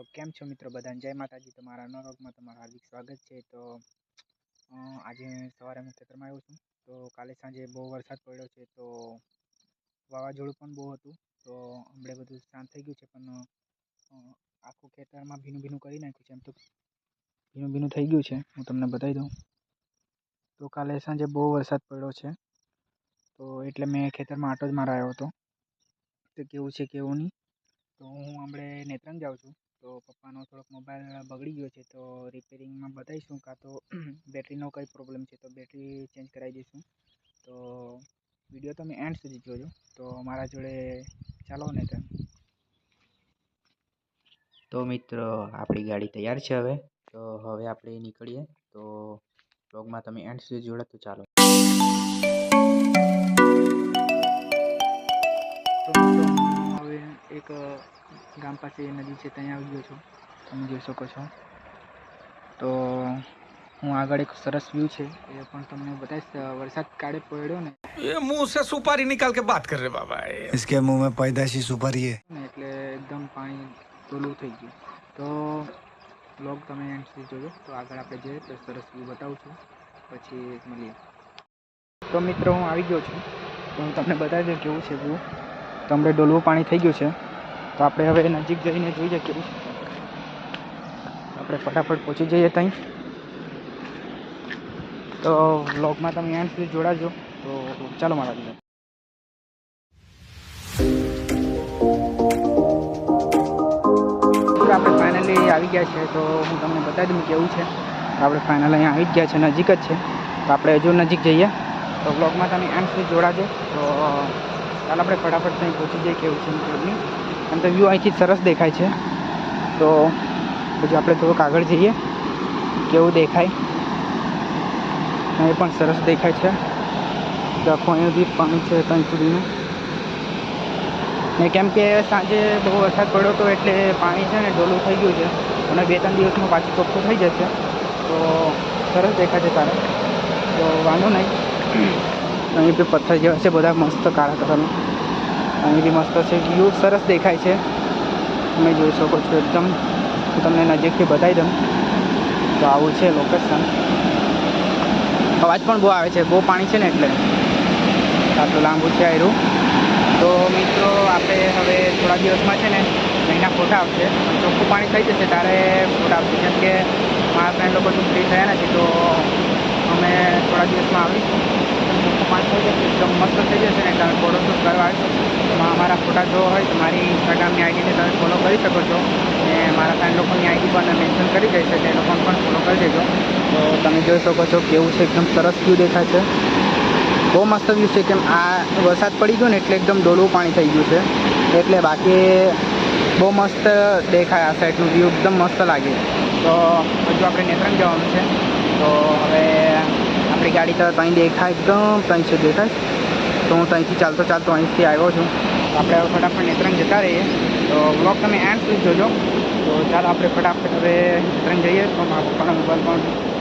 તો કેમ છો મિત્રો બધાને? જય માતાજી તમારા વ્લોગમાં તમારું હાર્દિક સ્વાગત છે. તો આજે સવારે હું ખેતરમાં આવ્યો છું. તો કાલે સાંજે બહુ વરસાદ પડ્યો છે, તો વાવાઝોડું પણ બહુ હતું. તો હમણે બધું શાંત થઈ ગયું છે, પણ આખું ખેતરમાં ભીનું ભીનું કરી નાખ્યું છે. એમ તો ભીનું ભીનું થઈ ગયું છે, હું તમને બતાવી દઉં. તો કાલે સાંજે બહુ વરસાદ પડ્યો છે. તો એટલે મેં ખેતરમાં આટો જ મારા આવ્યો હતો. તો કેવું છે, કેવું નહીં? તો હું હમણે નેત્રંગ જાઉં છું. તો પપ્પાનો થોડોક મોબાઈલ બગડી ગયો છે, તો રિપેરિંગમાં બતાવીશું કાં તો બેટરીનો કંઈ પ્રોબ્લેમ છે, તો બેટરી ચેન્જ કરાવી દઈશું. તો વીડિયો તમે એન્ડ સુધી જોજો. તો મારા જોડે ચાલો ને તો તો મિત્રો, આપણી ગાડી તૈયાર છે હવે. તો હવે આપણે નીકળીએ. તો બ્લોગમાં તમે એન્ડ સુધી જોડે તો ચાલો. એક અ, ગામ પાસે નદી છે ત્યાં આવી ગયો છું તમે જોઈ શકો છો તો હું આગળ એક સરસ વ્યૂ છે એ પણ તમને બતાવીશ અ, વરસાદ કાળે પડ્યો ને ये मुंह से सुपारी निकाल के बात कर रहे बाबा ये इसके मुंह में पैदाशी सुपारी है ને એટલે એકદમ પાણી ટોલું થઈ ગયું તો બ્લોગ તમે એન્ડ સુધી જોજો તો આગળ આપણે જઈએ તો સરસ વ્યૂ બતાવું છું પછી મળીએ તો મિત્રો હું આવી ગયો છું તો હું તમને બતાવી દઉં કેવું છે વ્યૂ તો ડોલવું પાણી થઈ ગયું છે. તો આપણે હવે નજીક જઈને જોઈએ કેવું આપણે ફટાફટ પહોંચી જઈએ ત્યાં તો વ્લોગમાં તમે એન્ડ સુધી જોડાજો. તો ચાલો મારા જોડે. આપણે ફાઇનલી આવી ગયા છે તો હું તમને બતાવી દઉં કેવું છે. આપણે ફાઇનલ અહીંયા આવી જ ગયા છે નજીક જ છે. તો આપણે હજુ નજીક જઈએ. તો બ્લોગમાં તમે એમ સુધી જોડાજો. તો ચાલો આપણે ફટાફટ ત્યાં પહોંચી જઈએ કેવું છે ને કેવું તો વ્યૂ અહીંથી સરસ દેખાય છે. તો પછી આપણે થોડુંક આગળ જઈએ. કેવું દેખાય? એ પણ સરસ દેખાય છે. તો આખું અહીંયાથી પાણી છે ત્યાં સુધીનું. ને કેમ કે સાંજે બહુ વરસાદ પડ્યો હતો એટલે પાણી છે ને ડોલું થઈ ગયું છે. અને બે ત્રણ દિવસમાં પાછું ચોખ્ખું થઈ જશે. તો સરસ દેખાય છે તારે. તો વાંધો નહીં. અહીં બી પથ્થર જેવા છે, બધા મસ્ત કાળા અહીં બી મસ્ત છે વ્યૂ સરસ દેખાય છે. તમે જોઈ શકો છો એકદમ. હું તમને નજીકથી બતાવી દઉં. તો આવું છે લોકેશન અવાજ પણ બહુ આવે છે, બહુ પાણી છે ને એટલે. આટલું લાંબુ છે આયરું તો મિત્રો, આપણે હવે થોડા દિવસમાં છે ને મહિના ફોટા આવશે. ચોખ્ખું પાણી થઈ જશે, ત્યારે ફોટા આવશે. કેમ કે મારા ફ્રેન્ડ લોકો શું ફ્રી થયા નથી, તો અમે થોડા દિવસમાં આવીશું ચોખ્ખું પાણી થઈ જશે એકદમ મસ્ત થઈ જશે ને, તમે ફોટો શૂટ કરવા આવીશું. એમાં અમારા ફોટા જો હોય તો મારી ઇન્સ્ટાગ્રામની આઈડીને તમે ફોલો કરી શકો છો. ને મારા ફ્રેન્ડ લોકોની આઈડી પણ મેન્શન કરી દઈશ, એટલે એ લોકોને પણ ફોલો કરી દેજો. તો તમે જોઈ શકો છો કેવું છે, એકદમ સરસ વ્યૂ દેખાય છે. બહુ મસ્ત વ્યૂ છે, કેમ આ વરસાદ પડી ગયો ને એટલે એકદમ ડોલું પાણી થઈ ગયું છે. એટલે બાકી બહુ મસ્ત દેખાય આ સાઈડનું વ્યૂ એકદમ મસ્ત લાગે. તો હજુ આપણે નેત્રંગ જવાનું છે. તો હવે આપણી ગાડી તો ત્યાં દેખાય એકદમ ત્યાં છે દેખાય તો હું ત્યાંથી ચાલતો ચાલતો અહીંથી આવ્યો છું તો આપણે હવે ફટાફટ નેત્રંગ જતા રહીએ તો બ્લોગ તમે એન્ડ સુધી જોજો તો ચાલો આપણે ફટાફટ હવે નેત્રંગ જઈએ તો મારા પપ્પાનો મોબાઈલ પણ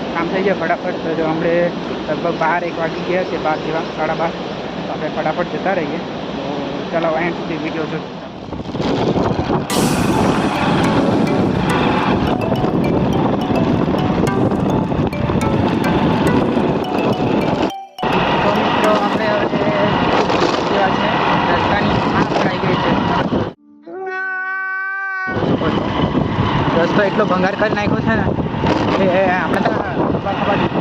કામ થઈ જાય ફટાફટ તો જો હમણે લગભગ બાર એક વાગી ગયા છે બાર જેવા સાડા બાર તો આપણે ફટાફટ જતા રહીએ તો ચાલો એન્ડ સુધી વીડિયો જોજો રસ્તો એટલો ભંગાર કરી નાખ્યો છે ને કે આપણે તો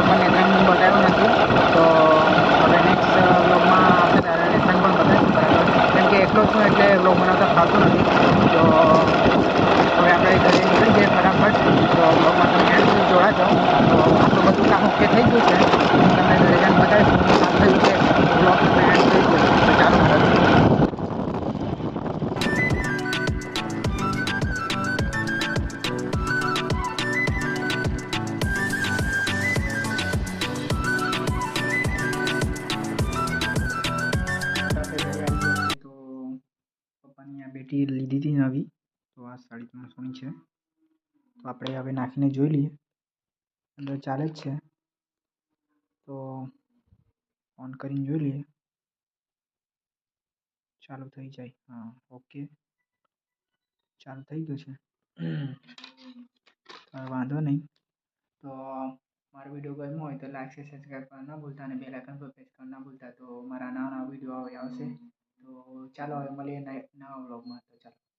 તો પણ ત્રણ નંબર બતાવ્યો નથી. તો હવે નેક્સ્ટ બ્લોગમાં આપણે તારાને ત્રણ પણ બતાવીશું, બરાબર? કેમ કે એકલો છું એટલે બ્લોગ બનાવતા ફાવતું નથી. તો હવે આપણે ઘરે નીકળી જઈએ ફટાફટ. તો બ્લોગમાં તમે જોડાજો તો આપણું બધું કામ ઓકે થઈ ગયું છે. આવી તો આ સાડી ત્રણસોની છે. તો આપણે હવે નાખીને જોઈ લઈએ. અંદર ચાલે જ છે. તો ઓન કરીને જોઈ લઈએ. ચાલુ થઈ જાય. હા ઓકે ચાલુ થઈ ગયું છે. વાંધો નહીં. તો મારો વીડિયો ગમ્યો હોય તો લાઈક છે સબસ્ક્રાઈબ કરવા ના ભૂલતા અને બેલ આઇકન પર પ્રેસ કરવા ના ભૂલતા તો મારા નવા નવા વીડિયો આવશે. તો ચાલો હવે મળીએ નવા વ્લોગમાં તો ચાલો.